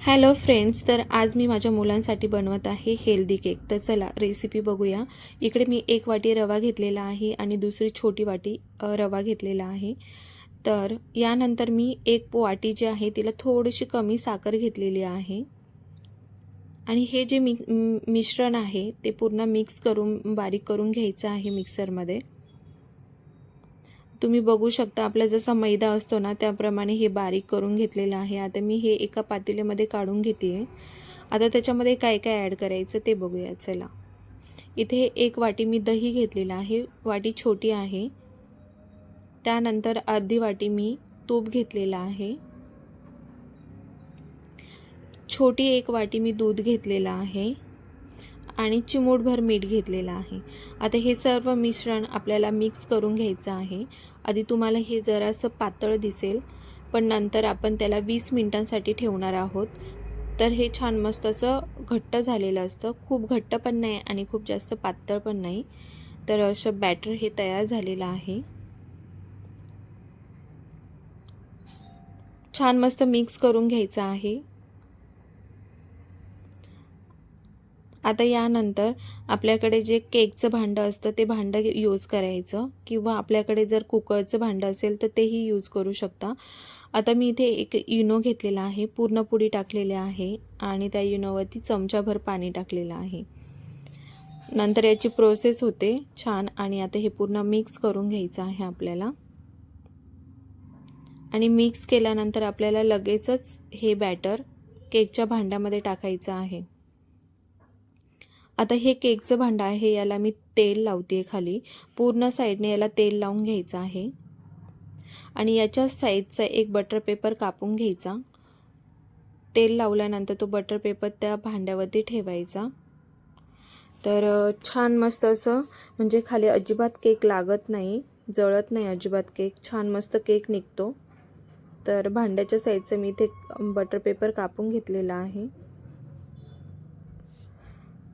Hello friends तर आज मी माझ्या मुलांसाठी बनवत आहे हेल्दी केक तर चला रेसिपी बघूया. इकडे मी एक वाटी रवा घेतलेला आहे आणि दुसरी छोटी वाटी रवा घेतलेला आहे. तर यानंतर मी एक वाटी जी आहे तिला थोडीशी कमी साखर घेतलेली आहे. आणि हे जे मि मिश्रण आहे ते पूर्ण मिक्स करून बारीक करून घ्यायचं आहे मिक्सरमध्ये तुम्ही बघू शकता आपला जसा मैदा असतो ना त्याप्रमाणे हे बारीक करून घेतलेलं आहे. आता मी हे एका पातेल्यामध्ये काढून घेते आहे आता त्याच्यामध्ये काय काय ॲड करायचं ते बघूया चला. इथे एक वाटी मी दही घेतलेलं आहे. वाटी छोटी आहे. त्यानंतर अर्धी वाटी मी तूप घेतलेलं आहे. छोटी एक वाटी मी दूध घेतलेलं आहे. आणि चिमूटभर मीठ घेतलेलं आहे. आता हे सर्व मिश्रण आपल्याला मिक्स करून घ्यायचं आहे. आधी तुम्हाला हे जरासं पातळ दिसेल पण नंतर आपण त्याला वीस मिनिटांसाठी ठेवणार आहोत. तर हे छान मस्त असं घट्ट झालेलं असतं. खूप घट्ट पण नाही आणि खूप जास्त पातळ पण नाही. तर असं बॅटर हे तयार झालेलं आहे. छान मस्त मिक्स करून घ्यायचं आहे. आता यानंतर आपल्याकडे जे केकचं भांडं असतं ते भांडं यूज करायचं. किंवा आपल्याकडे जर कुकरचं भांडं असेल तर तेही यूज करू शकता. आता मी इथे एक इनो घेतलेला आहे पूर्ण पुडी टाकलेली आहे आणि त्या इनोवरती चमचाभर पाणी टाकलेलं आहे. नंतर याची प्रोसेस होते छान आणि आता हे पूर्ण मिक्स करून घ्यायचं आहे आपल्याला. आणि मिक्स केल्यानंतर आपल्याला लगेचच हे बॅटर केकच्या भांड्यामध्ये टाकायचं आहे. आता हे केकचं भांडं आहे याला मी तेल लावते आहे खाली. पूर्ण साईडने याला तेल लावून घ्यायचं आहे. आणि याच्या साईजचा एक बटर पेपर कापून घ्यायचा. तेल लावल्यानंतर तो बटर पेपर त्या भांड्यावरती ठेवायचा. तर छान मस्त असं म्हणजे खाली अजिबात केक लागत नाही जळत नाही अजिबात केक. छान मस्त केक निघतो. तर भांड्याच्या साईजचं मी इथे बटर पेपर कापून घेतलेला आहे.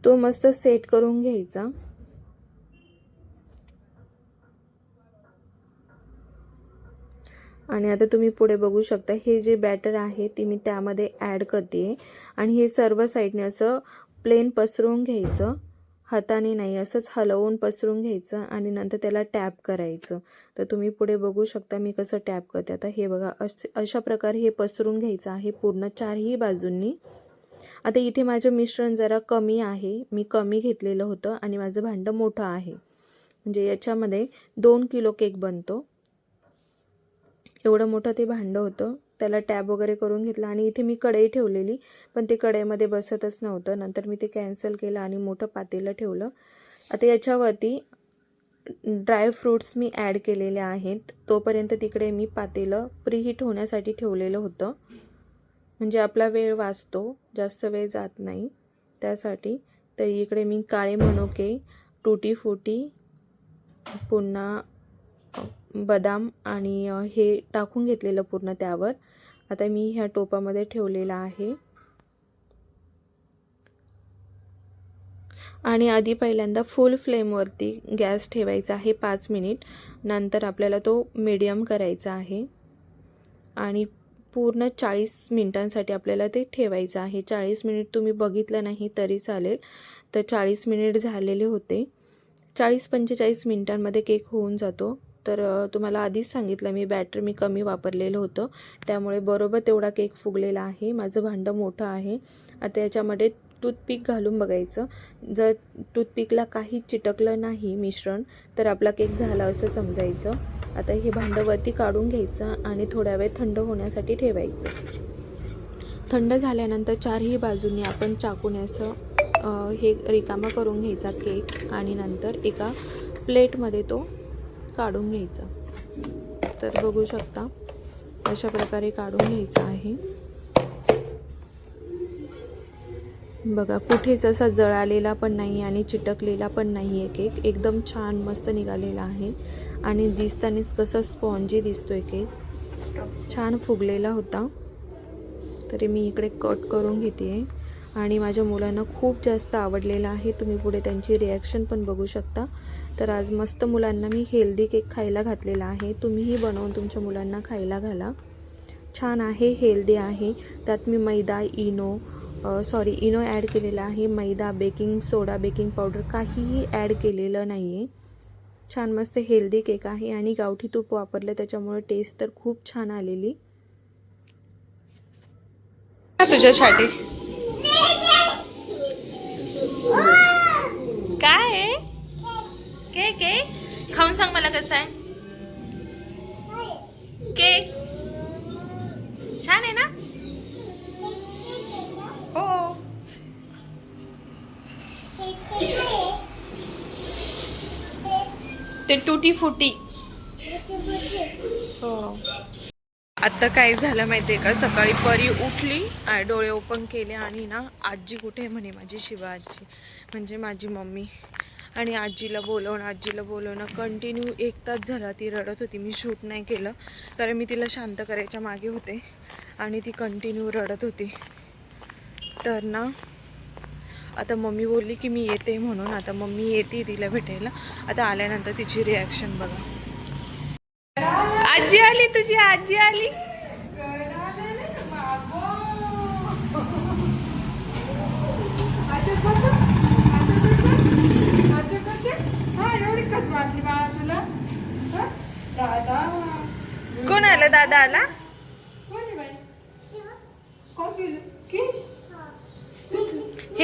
तो मस्त सेट करून घ्यायचा. आणि आता तुम्ही पुढे बघू शकता हे जे बॅटर आहे ते मी त्यामध्ये ॲड करते आणि हे सर्व साईडने असं प्लेन पसरवून घ्यायचं. हाताने नाही असंच हलवून पसरून घ्यायचं आणि नंतर त्याला टॅप करायचं. तर तुम्ही पुढे बघू शकता मी कसं टॅप करते. आता हे बघा अश अशा प्रकारे हे पसरून घ्यायचं आहे पूर्ण चारही बाजूंनी. आता इथे माझं मिश्रण जरा कमी आहे. मी कमी घेतलेलं होतं आणि माझं भांडं मोठं आहे. म्हणजे याच्यामध्ये दोन किलो केक बनतो. एवढं मोठं ते भांडं होतं. त्याला टॅब वगैरे करून घेतला आणि इथे मी कढई ठेवलेली पण ते कढईमध्ये बसतच नव्हतं. नंतर मी ते कॅन्सल केलं आणि मोठं पातेलं ठेवलं. आता याच्यावरती ड्रायफ्रूट्स मी ॲड केलेले आहेत. तोपर्यंत तिकडे मी पातेलं प्रीहीट होण्यासाठी ठेवलेलं होतं. म्हणजे आपला वेळ वाचतो जास्त वेळ जात नाही. त्यासाठी तर इकडे मी काळे मनुके टुटी फुटी पुन्हा बदाम आणि हे टाकून घेतलेलं पूर्ण त्यावर. आता मी ह्या टोपामध्ये ठेवलेलं आहे. आणि आधी पहिल्यांदा फुल फ्लेमवरती गॅस ठेवायचा आहे पाच मिनिट. नंतर आपल्याला तो मीडियम करायचा आहे. आणि पूर्ण चाळीस मिनिटांसाठी आपल्याला ते ठेवायचं आहे. चाळीस मिनिट तुम्ही बघितलं नाही तरी चालेल. तर चाळीस मिनिट झालेले होते. चाळीस पंचेचाळीस मिनिटांमध्ये केक होऊन जातो. तर तुम्हाला आधीच सांगितलं मी बॅटर मी कमी वापरलेलं होतं. त्यामुळे बरोबर तेवढा केक फुगलेला आहे. माझं भांडं मोठं आहे. आता याच्यामध्ये टूथपिक घालून बघायचं. जर टूथपिकला काही चिटकलं नाही मिश्रण तर आपला केक झाला असं समजायचं. आता हे भांडं वरती काढून घ्यायचं आणि थोड्या वेळ थंड होण्यासाठी ठेवायचं. थंड झाल्यानंतर चारही बाजूंनी आपण चाकूने असं हे रिकामा करून घ्यायचा केक आणि नंतर एका प्लेटमध्ये तो काढून घ्यायचा. तर बघू शकता अशा प्रकारे काढून घ्यायचा आहे. बघा कुठेच असा जळालेला पण नाही आणि चिटकलेला पण नाही आहे केक एकदम छान मस्त निघालेला आहे. आणि दिसतानीच कसं स्पॉन्जी दिसतोय केक छान फुगलेला होता. तरी मी इकडे कट करून घेते आहे आणि माझ्या मुलांना खूप जास्त आवडलेलं आहे. तुम्ही पुढे त्यांची रिॲक्शन पण बघू शकता. तर आज मस्त मुलांना मी हेल्दी केक खायला घातलेला आहे. तुम्हीही बनवून तुमच्या मुलांना खायला घाला. छान आहे हेल्दी आहे. त्यात मी मैदा इनो सॉरी इनो ॲड केलेला आहे. मैदा बेकिंग सोडा बेकिंग पावडर काहीही ॲड केलेलं नाही आहे छान मस्त हेल्दी केक आहे आणि गावठी तूप वापरलं त्याच्यामुळे टेस्ट तर खूप छान आलेली. तुझ्यासाठी काय आहे? केक आहे? खाऊन सांग मला कसं आहे. केक. छान आहे ना? ते टुटी फुटी हो. आता काय झालं माहितीये का? सकाळी परी उठली डोळे ओपन केले आणि ना आजी कुठे आहे म्हणे माझी शिवा आजी. म्हणजे माझी मम्मी. आणि आजीला बोलवणं आजीला बोलवणं कंटिन्यू एक तास झाला ती रडत होती. मी शूट नाही केलं. कारण मी तिला शांत करायच्या मागे होते. आणि ती कंटिन्यू रडत होती. तर ना आता मम्मी बोलली की मी येते म्हणून आता मम्मी येते तिला भेटायला. आता आल्यानंतर तिची रिॲक्शन बघा. आजी आली तुझी आजी आली. कोण आलं? दादा आला?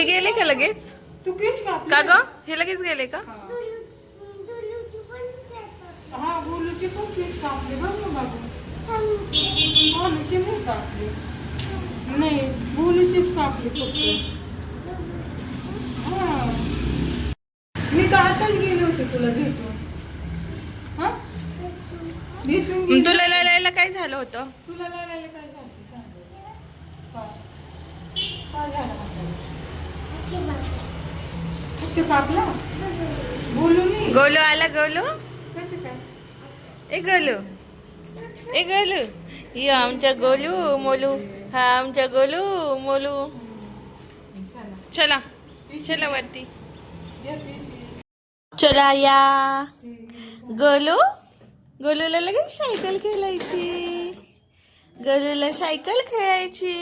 हे गेले का लगेच? तू का ग? हे लगेच गेले का? हा. गोलूचे पण केस कापले बघ ना बाबू? गोलूचे नाही कापले. नाही गोलूचेच कापले फक्त. मी तर आताच गेले होते तुला भेटून. हा? भेटून. तुला लायला काय झालं होतं? तुला लागायला काय झालं सांग बरं. काय? काय झालं म्हातारी? अच्छा कापला बोलू मी. गोलू आला गोलू? ए गोलू. ए गोलू. ये आमच्या गोलू मोलू. हा आमच्या गोलू मोलू. चला चला चला वरती. चला या. गोलू? गोलूला लगेच सायकल खेळायची. गोलूला सायकल खेळायची.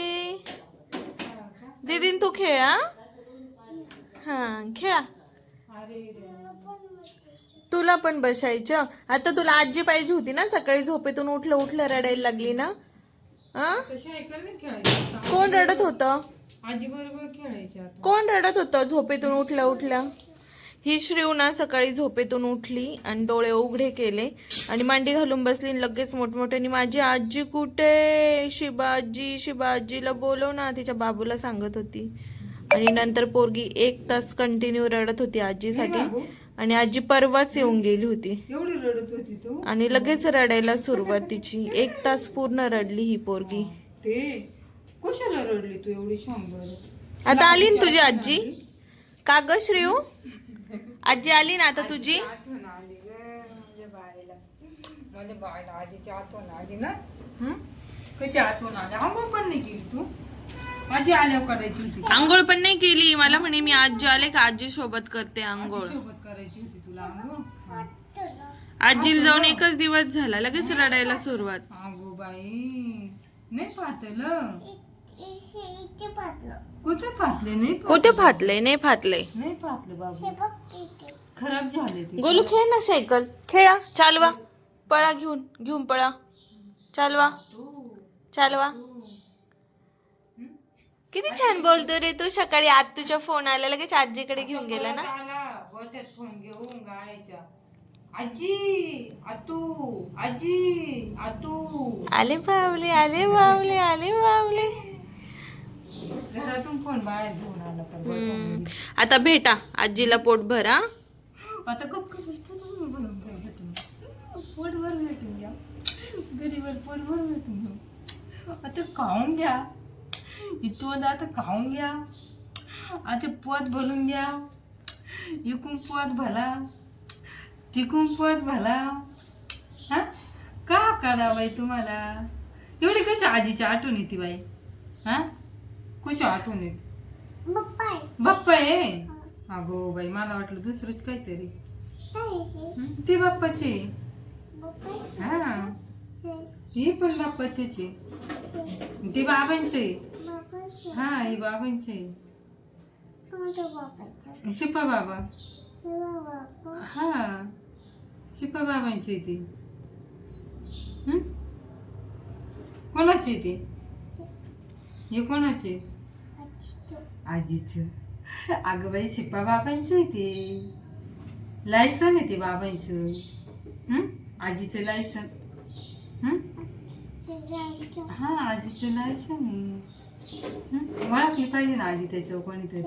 दीदीन तू खेळा हा खेळा. तुला पण बसायचं. आता तुला आजी पाहिजे होती ना सकाळी झोपेतून उठलं उठलं रडायला लागली ना. कोण रडत होतं? आजी बरोबर खेळायची आता. कोण रडत होतं? झोपेतून उठल्या उठल्या ही श्रीव ना सकाळी झोपेतून उठली आणि डोळे उघडे केले आणि मांडी घालून बसली आणि लगेच मोठमोठ्याने माझी आजी कुठे? शिबाजी शिबाजीला बोलव ना तिच्या बाबूला सांगत होती. आणि नंतर पोरगी एक तास कंटिन्यू रडत होती आजीसाठी? आणि आजी परवाच येऊन गेली होती. एवढी रडत होती तू? आणि लगेच रडायला सुरुवात तिची एक तास पूर्ण रडली ही पोरगी. ते कशाला रडली तू एवढी शंभर? आता आली ना तुझी आजी? का ग श्रेयू? आजी आली ना आता तुझी? माझ्या आजीची आठवण आली ना? हं? कशी आठवण आली? आंघोळ पण नाही केली तू? आल्यावर करायची होती. आंघोळ पण नाही केली. मला म्हणे मी आजी आले का आजी सोबत करते आंघोळ. सोबत करायची होती तुला आंघोळ? हा. आजीला जाऊन एकच दिवस झाला. लगेच रडायला सुरुवात. अगो बाई नाही पातलं कुठे फाटले नाही. कुठे फाटले नाही फाटले नाही बाबू. खराब झाले ते. गोलू खेळ ना सायकल. खेळा. चालवा. पळा घेऊन. घेऊन पळा. चालवा. चालवा. किती छान बोलतो रे तू. सकाळी आज तुझ्या फोन आला लगेच आजीकडे घेऊन गेला ना. फोन घेऊन गायच्या. आजी आतू आजी आतू. आले बावले आले बावले आले बावले. घरातून फोन बाहेर घेऊन आला पण हम्म. आता भेटा आजीला पोट भरा आता कप कप भेटून भेटून पोटभर भेटून घ्या. गरीवर पोटभर भेटून घ्या. आता खाऊन घ्या. इथून आता खाऊन घ्या. आता पोट भरून घ्या. इकून पोट भला तिकून पोट भला हा? का करा बाई तुम्हाला? एवढी कशी आजीची आठवण येते बाई? हा? कशी आठवण येते? बाप्पा आहे. अगो बाई मला वाटलं दुसरंच काहीतरी. ते बाप्पाचे? हा. ही पण बाप्पाचेच आहे. ती बाबांचे? हा ही बाबांचे शिपा बाबा. हा शिपा बाबांची ती? कोणाची ती? हे कोणाचे आजीच. अगं बाई शिपा बाबांची ते. लायसन आहे ते बाबांचं. हं? आजीचं लायसन. हं? हा आजीचं लायसन आहे. मला ओळखली पाहिजे ना आजी त्याच्यावर कोणीतरी.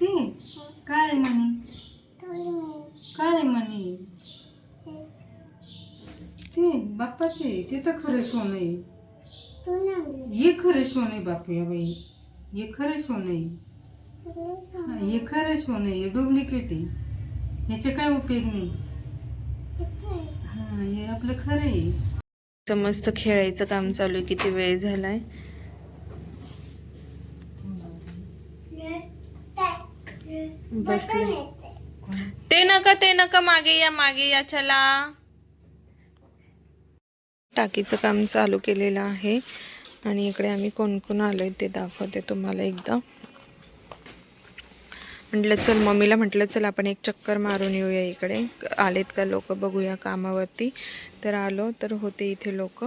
ते? काळे मणी काळे मणी ते बाप्पाचे ते तर खरं सोनं आहे. हे खरं सोनं आहे बापू या बाई. हे खरं सोनं आहे. हे खरं सोनं आहे. हे डुप्लिकेट आहे. ह्याचे काय उपयोग नाही. हा हे आपलं खरं आहे. मस्त खेळायचं काम चालू आहे. किती वेळ झालाय? बसले. ते नका ते नका मागे या मागे या चला. टाकीचं काम चालू केलेलं आहे. आणि इकडे आम्ही कोण कोण आलोय ते दाखवते तुम्हाला एकदा. म्हटलं चल मम्मीला म्हटलं चल आपण एक चक्कर मारून येऊया इकडे. आलेत का लोक? बघूया कामावरती. तर आलो तर होते इथे लोक.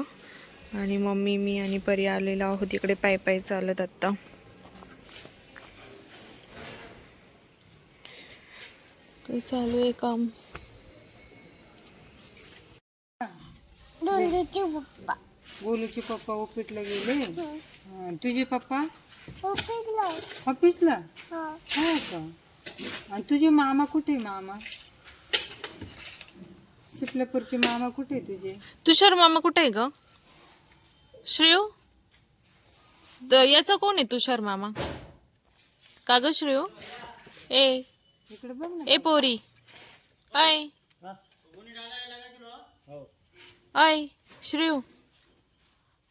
आणि मम्मी मी आणि परी आलेलो आहोत. इकडे पाय पाय चालत आत्ता चालू आहे काम. गोलूचे पप्पा. ऑफिसला गेले? हा, तुझे पप्पा? ऑफिसला. हो. का? आणि तुझे मामा कुठे मामा? शिपलापूरचे मामा कुठे तुझे? तुषार मामा कुठे आहे ग? श्रेयो? द- याचा कोण आहे तुषार मामा? का ग श्रेयो? ए इकडे बघ ना. ए पोरी. आय. आय श्रेयू.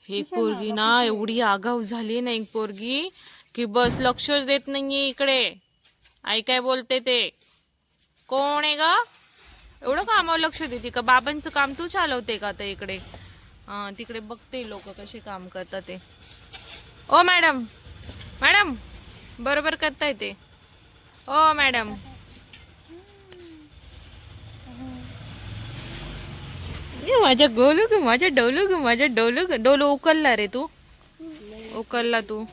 ही पोरगी ना एवढी आगाऊ झाली ना एक पोरगी की बस लक्षच देत नाहीये इकडे. आई काय बोलते ते? कोण आहे ग? एवढं कामावर लक्ष देते का? बाबांचं काम तू चालवते का आता इकडे? हा तिकडे बघते लोक कसे काम करतात ते. ओ मॅडम. मॅडम बरोबर करताय ते. ओ मॅडम माझ्या गोलू ग माझ्या डोलू ग माझ्या डोलू ग डोलू उकलला रे तू. उकलला तू.